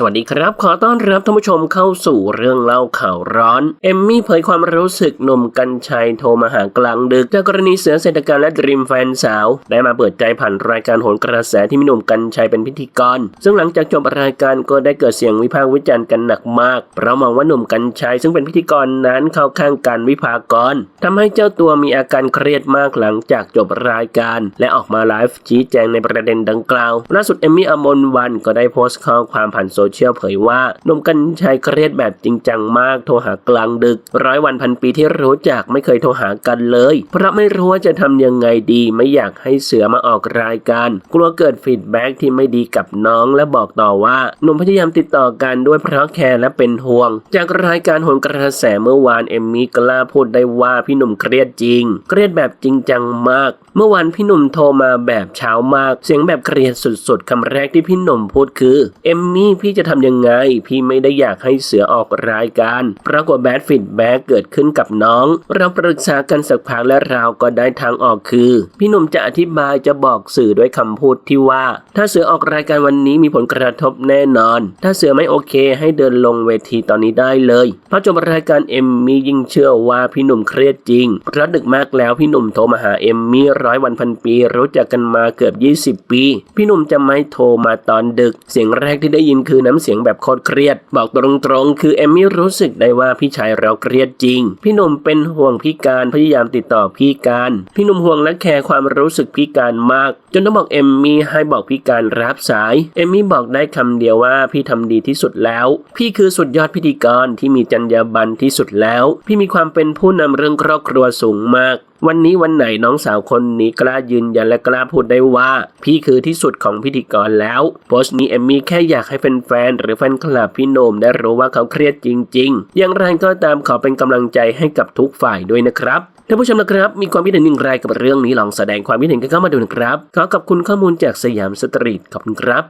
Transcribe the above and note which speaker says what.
Speaker 1: สวัสดีครับ ขอต้อนรับท่านผู้ชมเข้าสู่เรื่องเล่าข่าวร้อน เอมมี่เผยความรู้สึกหนุ่มกัญชัยโทรมาหากลางดึกจากกรณีเสือเศรษฐการและดรีมแฟนสาว ได้มาเปิดใจผ่านรายการโหนกระแสที่มีหนุ่มกัญชัยเป็นพิธีกร ซึ่งหลังจากจบรายการก็ได้เกิดเสียงวิพากษ์วิจารณ์กันหนักมากเพราะมองว่าหนุ่มกัญชัยซึ่งเป็นพิธีกรนั้นเข้าข้างการวิพากรทำให้เจ้าตัวมีอาการเครียดมากหลังจากจบรายการ และออกมาไลฟ์ชี้แจงในประเด็นดังกล่าวล่าสุดเอมมี่อมนวันก็ได้โพสต์ข้อความผ่านโซเชียลเผยว่าหนุ่มกัญชัยเครียดแบบจริงจังมากโทรหากลางดึก ร้อยวันพันปีที่รู้จักไม่เคยโทรหากันเลย เพราะไม่รู้ว่าจะทำยังไงดีไม่อยากให้เสือมาออกรายการ กลัวเกิดฟีดแบ็กที่ไม่ดีกับน้องและบอกต่อว่าหนุ่มพยายามติดต่อกันด้วยเพราะแคร์และเป็นห่วง จากรายการโหนกระแสเมื่อวานเอมมี่กล้าพูดได้ว่าพี่หนุ่มเครียดจริง เครียดแบบจริงจังมาก เมื่อวานพี่หนุ่มโทรมาแบบเช้ามาก เสียงแบบเครียดสุดๆคำแรกที่พี่หนุ่มพูดคือเอมมี่พี่ี่จะทำยังไง พี่ไม่ได้อยากให้เสือออกรายการปรากฏแบดฟีดแบ็กเกิดขึ้นกับน้อง เราปรึกษากันสักพักและเราก็ได้ทางออกคือ พี่หนุ่มจะอธิบายจะบอกสื่อด้วยคำพูดที่ว่า ถ้าเสือออกรายการวันนี้มีผลกระทบแน่นอน ถ้าเสือไม่โอเคให้เดินลงเวทีตอนนี้ได้เลยพระจบรายการเอมมี่ยิ่งเชื่อว่าพี่หนุ่มเครียดจริงเพราะดึกมากแล้วพี่หนุ่มโทรมาหาเอมมี่ร้อยวันพันปี รู้จักกันมาเกือบ 20 ปี พี่หนุ่มจะไม่โทรมาตอนดึก เสียงแรกที่ได้ยินคือือน้ำเสียงแบบโคตรเครียด บอกตรงๆ คือเอมมี่รู้สึกได้ว่าพี่ชายเราเครียดจริง พี่หนุ่มเป็นห่วงพี่การพยายามติดต่อพี่การ พี่หนุ่มห่วงและแคร์ความรู้สึกพี่การมาก จนต้องบอกเอมมี่ให้บอกพี่การรับสาย เอมมี่บอกได้คำเดียวว่าพี่ทำดีที่สุดแล้ว พี่คือสุดยอดพิธีกรที่มีจรรยาบรรณที่สุดแล้ว พี่มีความเป็นผู้นำเรื่องครอบครัวสูงมากวันนี้วันไหนน้องสาวคนนี้กล้ายืนยันและกล้าพูดได้ว่า พี่คือที่สุดของพิธีกรแล้ว โพสต์นี้เอมมี่แค่อยากให้แฟนๆหรือแฟนคลับพี่โนมได้รู้ว่าเขาเครียดจริง ๆ อย่างไรก็ตามขอเป็นกำลังใจให้กับทุกฝ่ายด้วยนะครับท่านผู้ชมนะครับ มีความคิดเห็นอย่างไรกับเรื่องนี้ลองแสดงความคิดเห็นกันเข้ามาดูนะครับ ขอขอบคุณข้อมูลจากสยามสตรีทขอบคุณครับ